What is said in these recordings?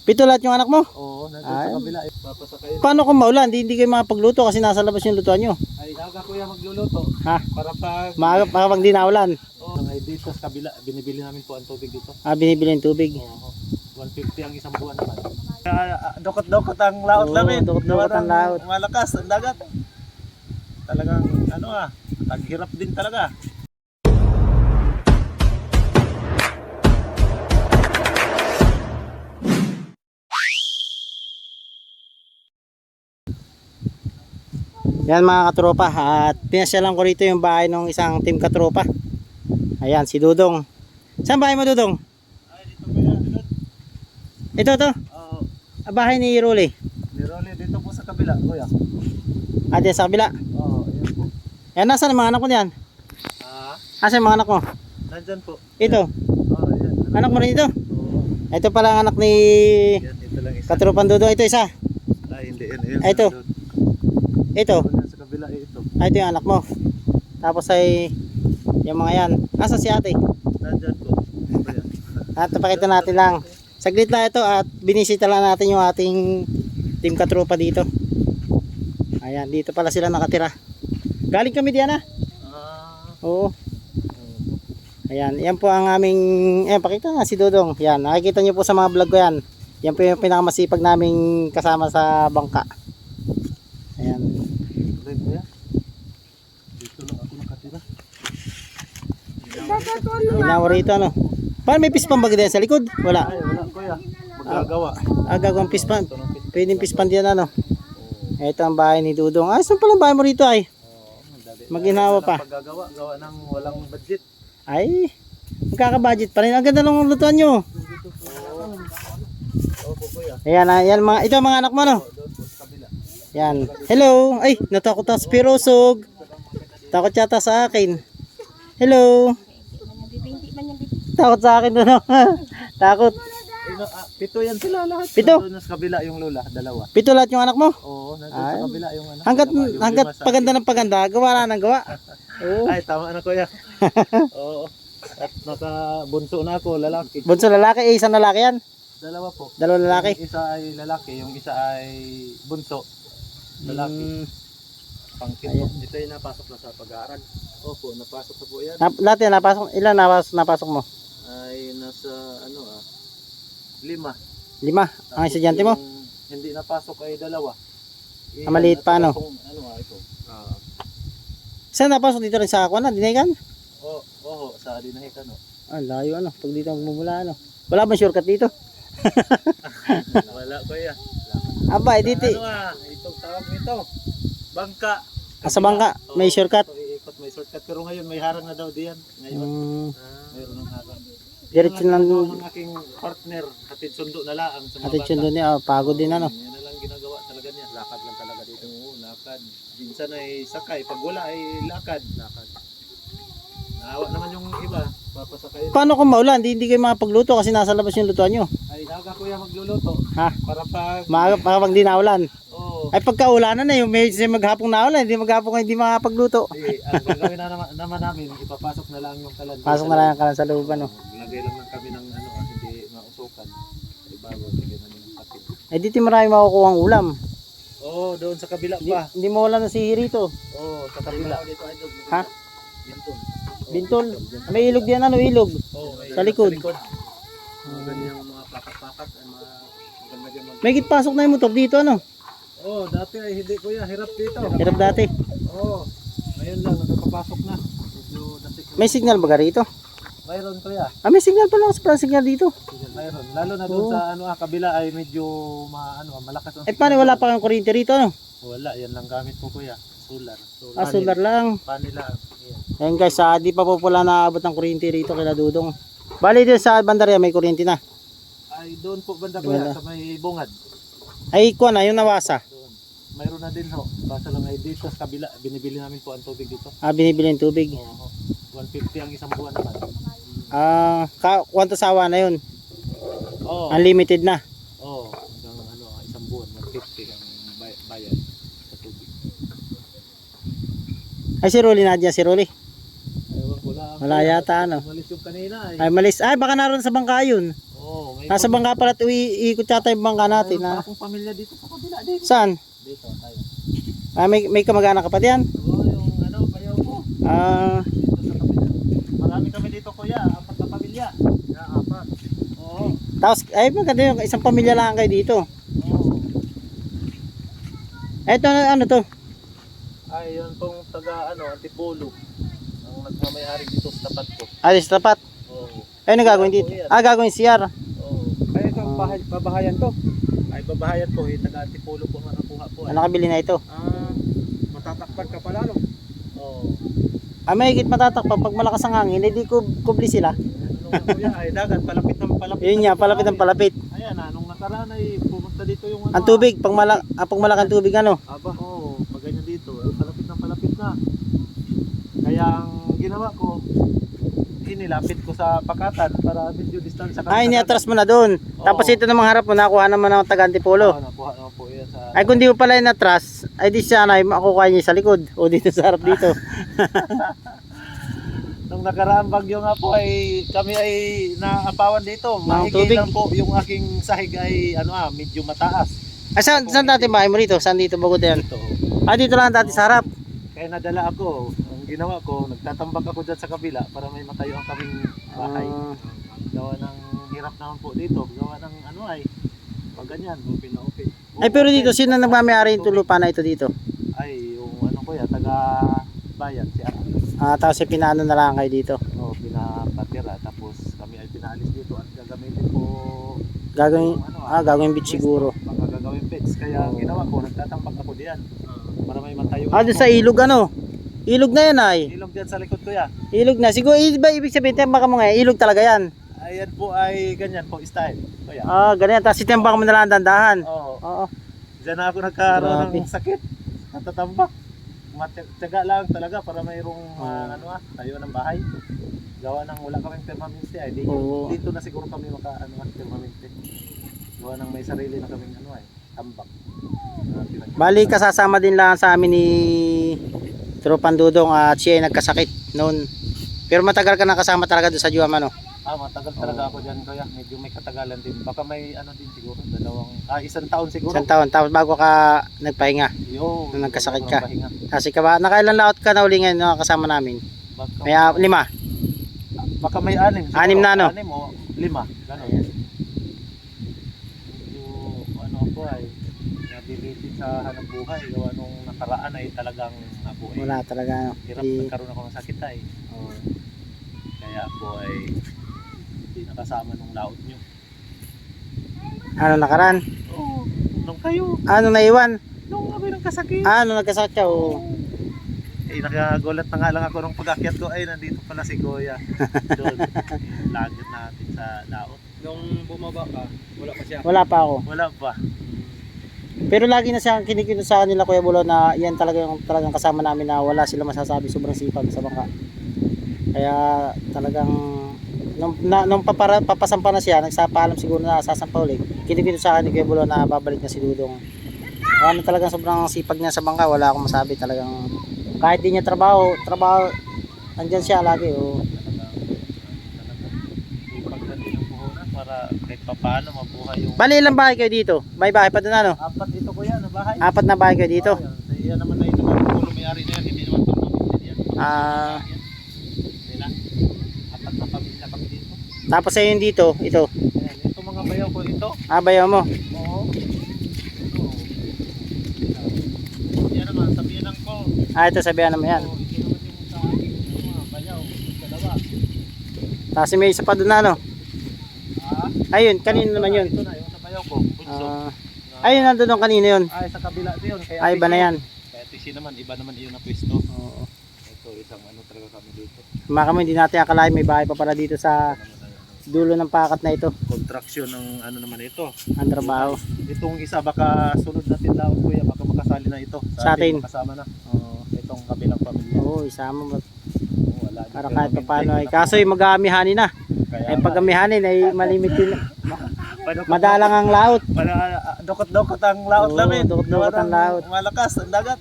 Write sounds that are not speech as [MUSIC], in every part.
Pito lahat yung anak mo? Oo, nandun Ay. sa kabila. Eh, papasakay. Paano kung maulan? Hindi, hindi kayo makapagluto kasi nasa labas yung lutuan nyo. Ay, aga kuya magluluto. Ha? Para pag... Maaga pa kapag di naulan. Oh, ay dito sa kabila, binibili namin po ang tubig dito. Ah, binibili yung tubig. Oo. 150 ang isang buwan naman. Ah, dokot-dokot ang laot Oo, namin. dokot-dokot ang laot. Malakas ang dagat. Talagang ano ah, taghirap din talaga. Yan mga katropa. At pinasyalan ko rito yung bahay ng isang team katropa. Ayan, si Dudong. Saan bahay mo Dudong? Ay, dito kuya. Dito. Ito, to. Oo. Ah, bahay ni Rolly. Niroli dito po sa kabila, kuya. Ah, dyan sa kabila. Oo, ayan po. Yan, nasaan mga anak mo diyan? Ah, Asan ang mga anak mo? nandyan po. Ito. Oo, ayan. Anak mo rin ito? Oo. Ito pala ang anak ni Yan, ito lang isa. Katropan Dudong. Ito isa. Ay, hindi. Yan, yan, ito. Ito. Sa kabila, eh, ito. Ah, ito yung anak mo. Tapos ay yung mga yan. Asa si ate? Nandyan po. [LAUGHS] At napakita natin lang. Saglit lang ito at binisita lang natin yung ating team katropa dito. Ayan, dito pala sila nakatira. Galing kami diyan ah. Ah, Oo. Ayan, yan po ang aming, eh pakita nga si Dodong. Yan, nakikita niyo po sa mga vlog ko yan. Yan po yung pinakamasipag naming kasama sa bangka. Ayan. Tuloy, kuya. Dito lang ako nakatira. Ginawa rito ano. Paano may pispan ba sa likod? Wala. Ay, wala kuya. Magagawa. Ah, gagawang pispan. Pwedeng pispan diyan ano. Ito ang bahay ni Dudong. Ah, saan pala bahay mo rito ay? Maginawa pa. Paggagawa, gawa ng walang budget. Ay, magkaka-budget pa rin. Ang ganda ng lutuan nyo. Kuya. Ayan, ah, mga, ito mga anak mo no. Yan. Hello. Ay, natakot ako sa pirosog. Takot yata sa akin. Hello. Takot sa akin doon. no? [LAUGHS] Takot. Ah, pito yan sila lahat. Pito? Doon sa kabila yung lula, dalawa. Pito lahat yung anak mo. Oo, nandun Ay. sa kabila yung ano. Hanggat, dalawa, yung hanggat paganda ng paganda, gawa na ng gawa. [LAUGHS] Oo. Ay, tama na kuya. [LAUGHS] Oo. At naka bunso na ako, lalaki. Bunso lalaki, eh, isang lalaki yan. Dalawa po. Dalawang lalaki. Yung isa ay lalaki, yung isa ay bunso. Lalaki. Mm, Pangkin po. Ito ay napasok na sa pag-aaral. Opo, napasok na po yan. nap, lahat yan, napasok, ilan napasok, napasok mo? Ay nasa ano ah, lima. Lima. Ang Tapos estudyante mo? Hindi napasok ay dalawa. Eh, Ah, maliit pa, ano? Ano ah, ito. Ah, Saan napasok dito rin sa ako na, dinagan? oh, oh, sa dinahikan no. Ah, layo ano, pag dito magmumula ano. Wala bang shortcut dito? [LAUGHS] Wala ko ya. Aba, eh, dito. Ano ah, itong tawag nito. Bangka. Ah, sa bangka, may shortcut. iikot, may shortcut. Pero ngayon may harang na daw diyan. Ngayon, Mm, mayroon ng harang. diretso lang, ang aking partner, hatid sundo na lang sa mga attention bata. doon niya, ah, pagod din ano. Yan na lang ginagawa talaga niya. Lakad lang talaga dito. Oo, lakad. Minsan ay sakay. Pag wala ay lakad. Lakad. Naawa naman yung iba. Papasakay. Paano kung maulan? Hindi, hindi kayo makapagluto kasi nasa labas yung lutuan nyo. Ay, naga kuya magluluto. Ha? Para pag... Maaga pa kapag di naulan. Oo. Ay pagka ulanan na yung may maghapong naulan, hindi maghapong hindi makapagluto. Di, ang gagawin na naman, naman namin, ipapasok na lang yung kalan. Pasok na lang ang kalan sa loob ano. Lagay lang lang kami ng ano, ah, hindi mausukan. Ay, bago, lagay namin yung patid. Ay dito marami makukuha ang ulam. Oo, doon sa kabila Hindi, pa. hindi mo wala na si rito. Oo, sa kabila. Ha? Bintol. Bintol. May ilog diyan ano, ilog. Oo, may- Sa likod. Mga ganyan yung mga pakat-pakat May pasok na yung motor dito ano. Oo, dati ay hindi kuya, hirap dito. Hirap dati. Oo. Ngayon lang nakakapasok na. Medyo dasik na. May signal ba ka rito? Mayroon kuya. Ah, may signal pala sa signal dito. Mayroon. Lalo na doon Oo. sa ano ah, kabila ay medyo ma, ano, malakas ang Eh paano wala pa kang kuryente rito ano? Wala, yan lang gamit ko kuya. Solar. Ah, solar lang. Panel lang. Yan. Ayun guys, ah, di pa po pala naabot ng kuryente rito kila Dudong. Bali din sa bandarya may kuryente na. Ay doon po banda kuya sa may bungad. Ay, kuha na, yung nawasa. Doon. Mayroon na din ho. Basta lang ay dito sa kabila, binibili namin po ang tubig dito. Ah, binibili ng tubig. Oo. 150 ang isang buwan naman. Ah, ka kwanta sawa na yun. Oo. Unlimited na. Oo. Hanggang ano, isang buwan, 150 ang bay- bayad sa tubig. Ay, si Rolly na dyan, si Rolly. Ewan ko lang. Wala yata, ano. Umalis yung kanina ay. Ay, malis. Ay, baka naroon sa bangka yun. Oo, may Nasa bangka pala ito, iikot yata yung bangka natin. Mayroon Na, pa akong pamilya dito sa kabila dito. saan? Dito tayo. Ah, may, may kamag-anak ka pa diyan? Oo, yung ano, bayaw ko. Ah, Dito sa kabila. Marami kami dito kuya, apat na pamilya. Na apat. Oo. tapos, ay maganda yung isang pamilya lang kayo dito. Oo. Eto, ano to? Ay, yun pong taga ano, Antipolo. Ang nagmamayari dito sa tapat ko. Alis tapat. Oo. Ay, ano gagawin dito? Ah, gagawin CR. Oo. Ay, ito ang bahay, babahayan to. Ay, babahayan po, eh, taga Antipolo po nga nakuha po. Ano kabili na ito? Ah, matatakpan ka pala, no? Oo. Ah, may higit matatakpan pag malakas ang hangin, hindi kub kubli sila. Ano nga kuya, ay dagat, palapit ng palapit. Yun nga, palapit ang palapit. Ayan, ah, nung nakaraan ay pumunta dito yung ano. Ang tubig, pag, mala, ah, pag malaking tubig, ano? ah, Aba, oo, pag ganyan dito, ay palapit ng palapit na. Kaya ang ginawa ko, inilapit ko sa pakatan para medyo distansya kami. Ay, sa iniatras mo na doon. Oo. Tapos ito namang harap mo, nakuha naman ng taga. Antipolo. Oo, nakuha naman po yan sa... Ay, kung di mo pala inatras, ay di siya na, makukuha niya sa likod. O dito sa harap dito. [LAUGHS] Nung nakaraang bagyo nga po ay kami ay naapawan dito. Mahigay lang po yung aking sahig ay ano ah, medyo mataas. Ay, saan, saan dati bahay mo rito? Saan dito bukod yan? Ito. Ah, dito lang dati sa harap. Kaya nadala ako. Ginawa ko, nagtatambak ako dyan sa kabila para may matayo ang kaming bahay. Ah. Gawa ng hirap naman po dito. Gawa ng ano ay pag ganyan, open na open. Ay, pero dito, sino nagmamayari yung lupa na ito dito? Ay, yung ano ko ya, taga bayan, si. Ah, tapos ay pinaano na lang kayo dito. O, pinapatira. Tapos kami ay pinaalis dito at gagamitin po Gagawin, yung ano, ah, gagawin beach siguro. Baka gagawin beds. Kaya ang ginawa ko, nagtatambak ako diyan. Para may matayo. Ah, doon sa ilog ano? Ilog na yan ay. Ilog diyan sa likod ko ya. Ilog na. Siguro, iba ibig sabihin, tembak mo nga, ilog talaga yan. Ayan po ay ganyan po style. Kuya. Ah, ganyan. Tapos itembak mo na lang ang dandahan. Oo. Oo. Diyan ako nagkaroon Grabe. ng sakit. Natatambak. Matyaga lang talaga para mayroong Oo. ah, ano ah, tayo ng bahay. Gawa ng wala kaming permanente ay dito, Oo. dito na siguro kami maka ano ah, permanente. Gawa ng may sarili na kaming ano ay tambak. Ah, pinag- Bali, kasasama din lang sa amin ni Tropan Dudong at siya ay nagkasakit noon. Pero matagal ka nakasama talaga doon sa Juama, no? Ah, matagal talaga ako diyan kuya. Medyo may katagalan din. Baka may ano din siguro, dalawang ah isang taon siguro. Isang taon. Tapos bago ka nagpahinga. Yo, Nung nagkasakit ka. Kasi ka ba, nakailan laot ka na uli ngayon no, kasama namin? Baka, May ah, lima. baka may anim. siguro. Anim na, ano? Anim o lima. Ganun. Medyo ano po ay nabilitin sa hanap buhay. Gawa nakaraan ay talagang ako ay Wala talaga. No? hirap Di, nagkaroon ako ng sakit ay. Kaya po ay hindi nakasama nung laot nyo. ano nakaran? Oo. Nung kayo, Ano naiwan? nung kami ng kasakit. Ano nagkasakit ka? Oo. Eh, nakagulat na nga lang ako nung pag-akyat ko, ay, nandito pala si Goya. [LAUGHS] Doon, lagit natin sa laot. Nung bumaba ka, wala pa siya. Wala pa ako. Wala pa. Pero lagi na siyang kinikita sa kanila Kuya Bulo na yan talaga yung talagang kasama namin na wala sila masasabi sobrang sipag sa bangka. Kaya talagang nung, na, nung papara, papasampa na siya, nagsapaalam siguro na sasampa ulit. Kinikita sa akin ni Kuya Bulo na babalik na si Dudong. Ano talagang sobrang sipag niya sa bangka, wala akong masabi talagang kahit di niya trabaho, trabaho andyan siya lagi. Oh. Para kahit papaano mabuhay yung... Bali ilang bahay kayo dito? May bahay pa doon ano? Apat dito ko yan, na bahay. Apat na bahay kayo dito? Oh, yan. Naman na ito, pulo may-ari na yan, hindi naman pang yan. Ah. Apat na pamilya kami dito. Tapos ayun dito, ito. Ayan, ito mga bayaw ko ito. Ah, bayaw mo. Oo. Ito. Yan naman, sabihan ko. Ah, ito sabihan naman yan. Oo, ito naman yung sa aking mga bayaw, dalawa. Tapos may isa pa doon na ano? Ah, Ayun, kanino naman yun? Ito na, yung sa ko. Bunso. Ah, ayun, nandun yung kanino yun. Ay, sa kabila ito yun. Kaya Ay, iba na yan. Kaya tisi naman, iba naman yung napwesto. Oo. Ito, isang ano talaga kami dito. Mga kami, hindi natin akalain may bahay pa pala dito sa na yun. dulo ng pakat na ito. Contraction ng ano naman ito. Ang trabaho. Itong isa baka sunod natin laot kuya, baka makasali na ito. Sa atin. Makasama na. Oo, itong kabilang pamilya. Oo, isama mo. Wala Para kahit pa paano ay. na- Kaso yung mag-aamihanin na. Kaya Ay nga, pag amihanin ay malimit din. Madalang ang laot. Para dokot-dokot ang laot namin. dokot-dokot ang laot. Malakas ang dagat.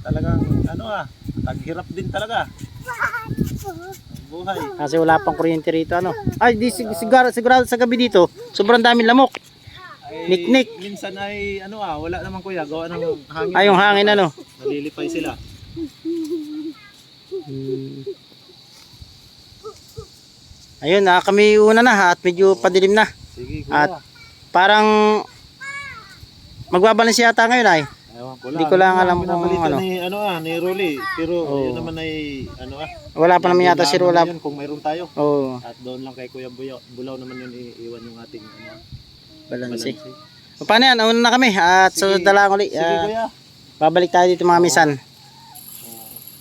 Talagang ano ah, taghirap din talaga. Ang buhay. Kasi wala pang kuryente rito ano. Ay, di sig- sigurado, sigurado sa gabi dito. Sobrang daming lamok. Niknik. Minsan ay ano ah, wala naman kuya, gawa ng hangin. Ay, yung hangin ano. Nalilipay sila. Hmm. Ayun, ah, kami una na at medyo padilim na. Sige kuya. At parang magbabalance yata ngayon ay. Ewan ko Hindi ko lang alam kung ano. Ni, ano ah, ni Rolly. Pero Oo. yun naman ay ano ah. Wala pa naman yata si Rola. yun Kung mayroon tayo. Oh, At doon lang kay Kuya Bulaw, Bulaw naman yun iiwan yung ating ano, balanse. O, paano yan? Una na kami at sunod na lang ulit. Sige Ah, kuya. babalik tayo dito mga misan.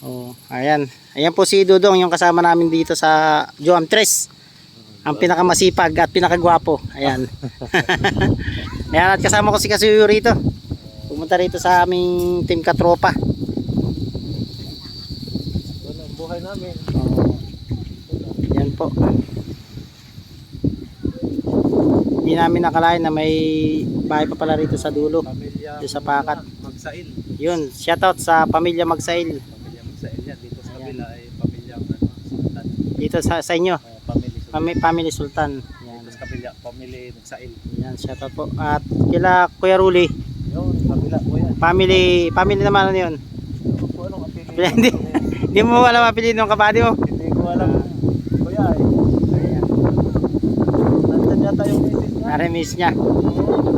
Oh, ayan. Ayan po si Dudong, yung kasama namin dito sa Joam Tres. Ang pinakamasipag at pinakagwapo. Ayan. [LAUGHS] ayan at kasama ko si Kasuyo rito. Pumunta rito sa aming team katropa. Ang buhay namin. Oh. Yan po. Hindi namin nakalain na may bahay pa pala rito sa dulo. Pamilya. Sa Pakat. Magsail. Yun, shoutout sa pamilya Magsail. Pamilya Magsail yan. Dito sa Ayan. kabila ay pamilya ano, Sultan. Dito sa, sa inyo, Uh, family Sultan. Pami- family Sultan. Yan. Dito sa kabila, family Magsail. Yan, shoutout po. At kila Kuya Ruli, Yun, kabila kuya. family, family naman ano yun. Ewan ko anong apelido. [LAUGHS] Hindi. Hindi mo alam apelido ng kabady mo. Hindi ko alam. Kuya ay. Nandyan yata yung misis niya. Nare-miss niya. Kabila.